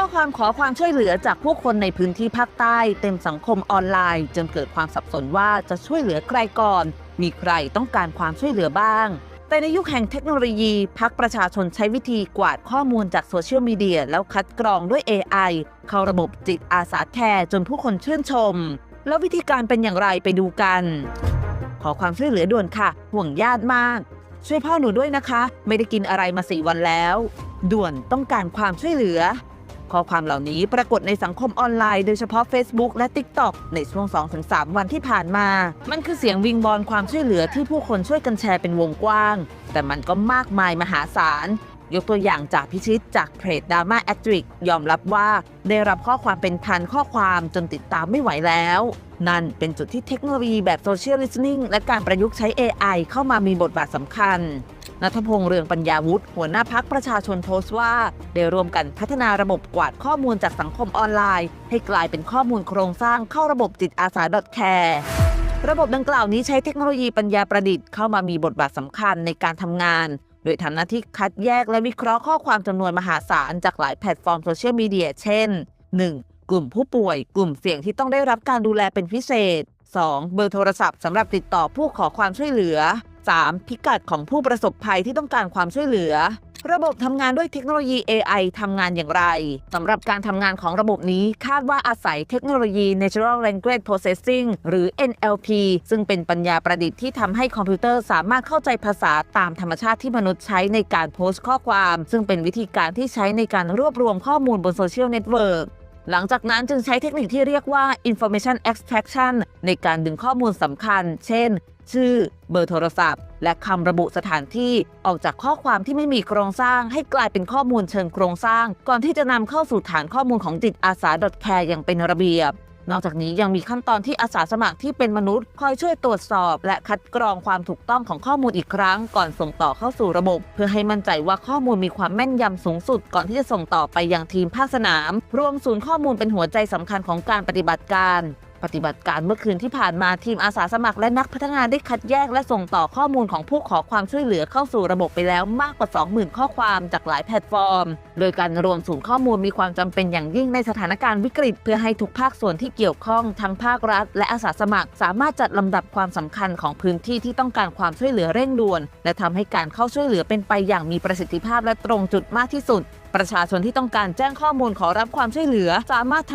ข้อความขอความช่วยเหลือจากผู้คนในพื้นที่ภาคใต้ เต็มสังคมออนไลน์ จนเกิดความสับสนว่าจะช่วยเหลือใครก่อน มีใครต้องการความช่วยเหลือบ้าง แต่ในยุคแห่งเทคโนโลยีพักประชาชนใช้วิธีกวาดข้อมูลจากโซเชียลมีเดียแล้วคัดกรองด้วย AI เข้าระบบจิตอาสาแคร์จนผู้คนชื่นชม แล้ววิธีการเป็นอย่างไรไปดูกัน ขอความช่วยเหลือด่วนค่ะ ห่วงญาติมาก ช่วยพ่อหนูด้วยนะคะ ไม่ได้กินอะไรมาสี่วันแล้ว ด่วนต้องการความช่วยเหลือ ข้อความเหล่านี้ปรากฏในสังคมออนไลน์โดยเฉพาะ Facebook และ TikTok ในช่วง 2-3 วันที่ผ่านมา มันคือเสียงวิงบอลความช่วยเหลือที่ผู้คนช่วยกันแชร์เป็นวงกว้าง แต่มันก็มากมายมหาศาลยกตัวอย่างจากพิชิตจากเพจดราม่าแอดริกยอมรับว่าได้รับข้อความเป็นพันข้อความจนติดตามไม่ไหวแล้ว นั่นเป็นจุดที่เทคโนโลยีแบบโซเชียลลิส t ิ n งและการประยุกต์ใช้ AI เข้ามามีบทบาทสำคัญ นัทพงษ์เรืองปัญญาวุฒิหัวหน้าพักประชาชนโพสต์ว่า ได้ร่วมกันพัฒนาระบบกวาดข้อมูลจากสังคมออนไลน์ ให้กลายเป็นข้อมูลโครงสร้างเข้าระบบจิตอาสา .care ระบบดังกล่าวนี้ใช้เทคโนโลยีปัญญาประดิษฐ์เข้ามามีบทบาทสำคัญในการทำงาน โดยทำหน้าที่คัดแยกและวิเคราะห์ข้อความจำนวนมหาศาลจากหลายแพลตฟอร์มโซเชียลมีเดียเช่น 1. กลุ่มผู้ป่วย กลุ่มเสี่ยงที่ต้องได้รับการดูแลเป็นพิเศษ 2. เบอร์โทรศัพท์สำหรับติดต่อผู้ขอความช่วยเหลือ 3. พิกัดของผู้ประสบภัยที่ต้องการความช่วยเหลือ ระบบทำงานด้วยเทคโนโลยี AI ทำงานอย่างไรสำหรับการทำงานของระบบนี้คาดว่าอาศัยเทคโนโลยี Natural Language Processing หรือ NLP ซึ่งเป็นปัญญาประดิษฐ์ที่ทำให้คอมพิวเตอร์สามารถเข้าใจภาษาตามธรรมชาติที่มนุษย์ใช้ในการโพสต์ข้อความ ซึ่งเป็นวิธีการที่ใช้ในการรวบรวมข้อมูลบนโซเชียลเน็ตเวิร์กหลังจากนั้นจึงใช้เทคนิคที่เรียกว่า information extraction ในการดึงข้อมูลสำคัญ เช่น ชื่อเบอร์โทรศัพท์ และคำระบุสถานที่ออกจากข้อความที่ไม่มีโครงสร้าง ให้กลายเป็นข้อมูลเชิงโครงสร้าง ก่อนที่จะนำเข้าสู่ฐานข้อมูลของจิตอาสา .care อย่างเป็นระเบียบ นอกจากนี้ยังมีขั้นตอนที่อาสาสมัครที่เป็นมนุษย์ คอยช่วยตรวจสอบ และคัดกรองความถูกต้องของข้อมูลอีกครั้ง ก่อนส่งต่อเข้าสู่ระบบ เพื่อให้มั่นใจว่าข้อมูลมีความแม่นยำสูงสุด ก่อนที่จะส่งต่อไปยังทีมภาคสนาม รวมศูนย์ข้อมูลเป็นหัวใจสำคัญของการปฏิบัติการปฏิบัติการเมื่อคืนที่ผ่านมาทีมอาสาสมัครและนักพัฒนาได้คัดแยกและส่งต่อข้อมูลของผู้ขอความช่วยเหลือเข้าสู่ระบบไปแล้วมากกว่า 20,000 ข้อความจากหลายแพลตฟอร์ม โดยการรวมศูนย์ข้อมูลมีความจำเป็นอย่างยิ่งในสถานการณ์วิกฤต เพื่อให้ทุกภาคส่วนที่เกี่ยวข้องทั้งภาครัฐ และอาสาสมัคร สามารถจัดลำดับความสำคัญของพื้นที่ที่ต้องการความช่วยเหลือเร่งด่วน และทำให้การเข้าช่วยเหลือเป็นไปอย่างมีประสิทธิภาพและตรงจุดมากที่สุด ประชาชนที่ต้องการแจ้งข้อมูลขอรับความช่วยเหลือ สามารถทำ